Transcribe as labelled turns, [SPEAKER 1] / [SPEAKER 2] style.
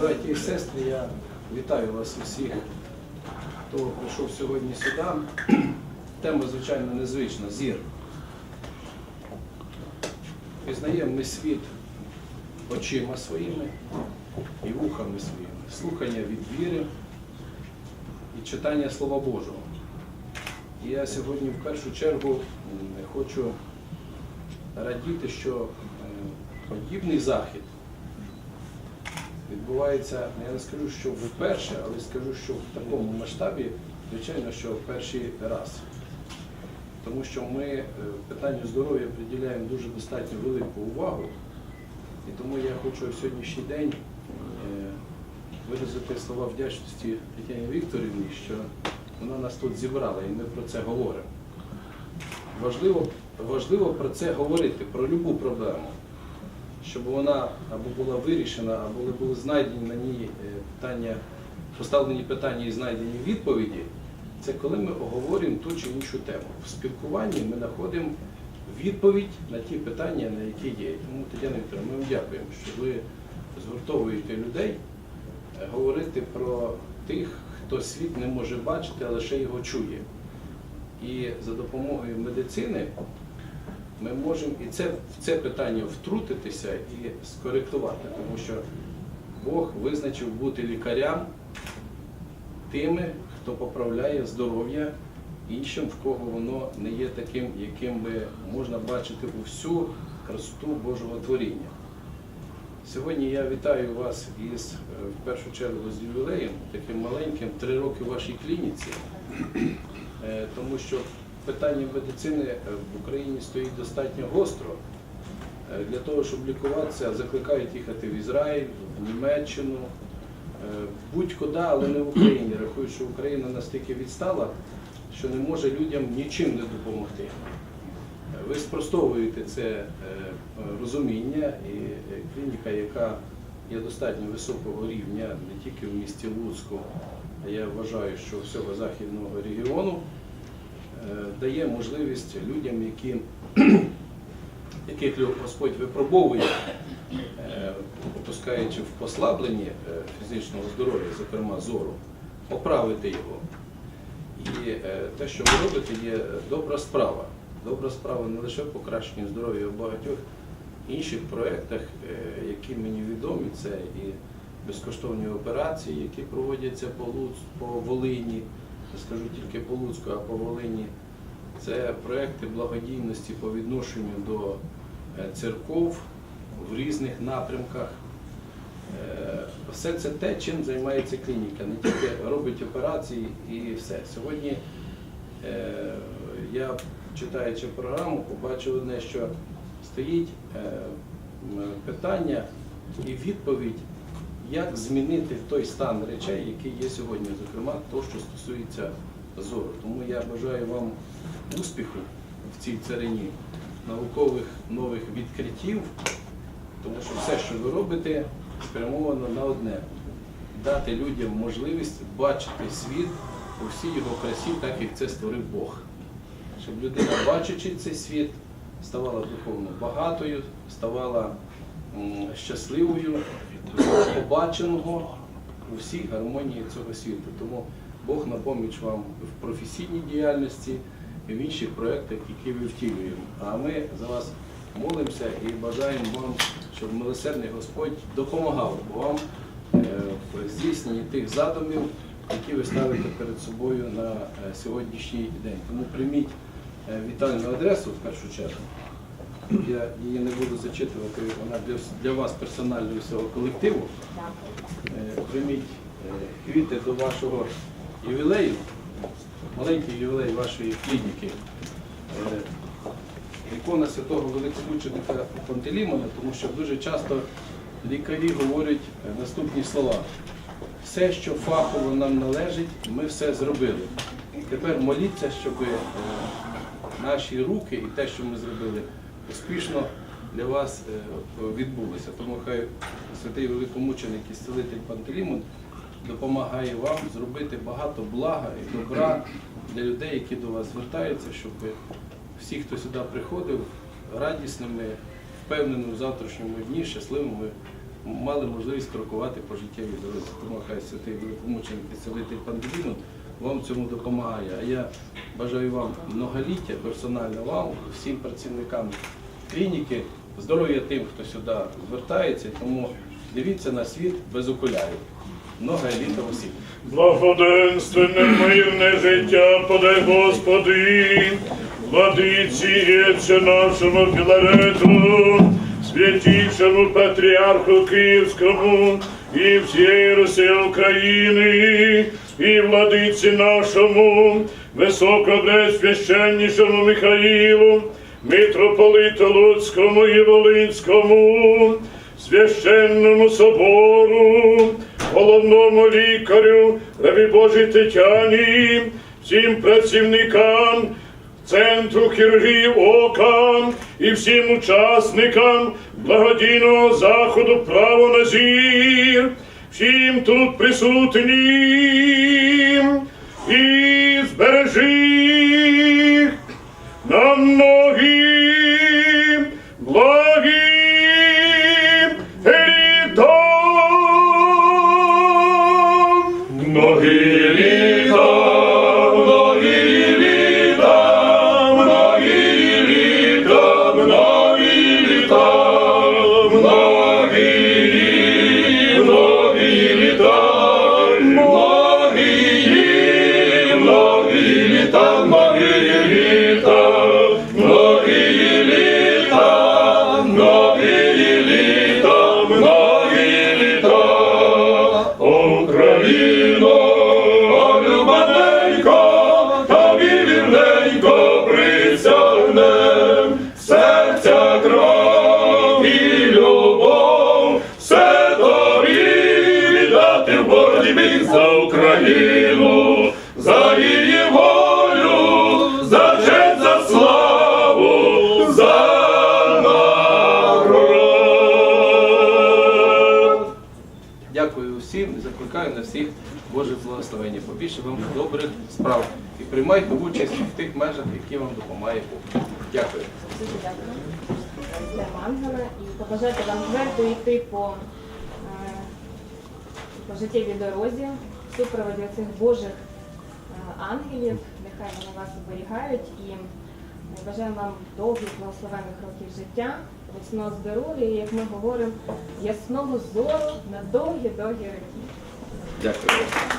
[SPEAKER 1] Браті і сестри, я вітаю вас усіх, хто прийшов сьогодні сюди. Тема, звичайно, незвична зір. Пізнаємо ми світ очима своїми і вухами своїми, слухання від віри і читання Слова Божого. І я сьогодні в першу чергу хочу радіти, що е, подібний захід відбувається, я не скажу, що вперше, але скажу, що в такому масштабі, звичайно, що в перший раз. Тому що ми е, питанню здоров'я приділяємо дуже достатньо велику увагу. І тому я хочу в сьогоднішній день е, виразити слова вдячності Тетяні Вікторівні, що вона нас тут зібрала і ми про це говоримо. Важливо, важливо про це говорити, про будь-яку проблему, щоб вона або була вирішена, або були знайдені на ній е, питання, поставлені питання і знайдені відповіді. Це коли ми оговорюємо ту чи іншу тему. В спілкуванні ми знаходимо відповідь на ті питання, на які є. Тому, Тетяна Вікторовна, ми вам дякуємо, що ви згуртовуєте людей е, говорити про тих, хто світ не може бачити, а лише його чує. І за допомогою медицини ми можемо і це, в це питання втрутитися і скоректувати, тому що Бог визначив бути лікарям тими, хто поправляє здоров'я іншим, в кого воно не є таким, яким би можна бачити усю красоту Божого творіння. Сьогодні я вітаю вас із, е, в першу чергу з ювілеєм, таким маленьким, три роки в вашій клініці, Е, тому що питання медицини е, в Україні стоїть достатньо гостро. Е, Для того, щоб лікуватися, закликають їхати в Ізраїль, в Німеччину, е, будь-куди, але не в Україні. Рахують, що Україна настільки відстала, що не може людям нічим не допомогти. Ви спростовуєте це розуміння і клініка, яка є достатньо високого рівня не тільки в місті Луцьку, а я вважаю, що всього західного регіону, дає можливість людям, які, яких Господь випробовує, е, опускаючи в послабленні е, фізичного здоров'я, зокрема зору, поправити його. І е, те, що ви робите, є добра справа. Добра справа не лише в покращенні здоров'я в багатьох інших проєктах, е, які мені відомі, це і безкоштовні операції, які проводяться по Волині, не скажу тільки по Луцьку, а по Волині. Це проекти благодійності по відношенню до е, церков в різних напрямках. Е, Все це те, чим займається клініка, не тільки робить операції і все. Сьогодні е, я, читаючи програму, побачив одне, що стоїть питання і відповідь, як змінити той стан речей, який є сьогодні, зокрема, то, що стосується зору. Тому я бажаю вам успіху в цій царині, наукових нових відкриттів, тому що все, що ви робите, спрямовано на одне дати людям можливість бачити світ у всій його красі, так як це створив Бог. Щоб людина, бачачи цей світ, ставала духовно багатою, ставала щасливою, побаченого у всій гармонії цього світу. Тому Бог на поміч вам в професійній діяльності і в інших проєктах, які ви втілюємо. А ми за вас молимося і бажаємо вам, щоб милосердний Господь допомагав вам е, в здійсненні тих задумів, які ви ставите перед собою на е, сьогоднішній день. Тому прийміть е, вітальну адресу в першу чергу. Я її не буду зачитувати, вона для, вас персонально і всього колективу. Е, Прийміть е, квіти до вашого ювілею, маленький ювілей вашої клініки. Е, Ікона святого великомученика Пантелеймона, тому що дуже часто лікарі говорять наступні слова. Все, що фахово нам належить, ми все зробили. Тепер моліться, щоб наші руки і те, що ми зробили, успішно для вас е, відбулося. Тому хай святий великомученик і стелитель Пантелеймон допомагає вам зробити багато блага і добра для людей, які до вас звертаються, щоб всі, хто сюди приходив, радісними, впевненими в завтрашньому дні, щасливими мали можливість крокувати по життєвій дорозі. Тому хай святий великомученик і целитель Пангеліну вам в цьому допомагає. А я бажаю вам многоліття, персонально вам, всім працівникам клініки, здоров'я тим, хто сюди звертається, тому дивіться на світ без окулярів. Много літа усім.
[SPEAKER 2] Благоденственне мирне життя подай Господи, владиці нашому Філарету, святішому патріарху Київському і всієї Росії України, і владиці нашому, високопресвященнішому Михаїлу, митрополиту Луцькому і Волинському, священному собору, головному лікарю, рабі Божій Тетяні, всім працівникам Центру хірургії ока і всім учасникам благодійного заходу право на зір, всім тут присутнім? І збережи
[SPEAKER 1] благословення. Побільше вам добрих справ і приймайте участь в тих межах, які вам допомагає Бог. Дякую.
[SPEAKER 3] Дуже дякую. Ангела і побажати вам твердо йти по, е, по життєвій дорозі, супроводі цих Божих е, ангелів. Нехай вони вас оберігають і е, бажаємо вам довгих благословенних років життя, міцного здоров'я, і, як ми говоримо, ясного зору на довгі-довгі роки.
[SPEAKER 1] Дякую.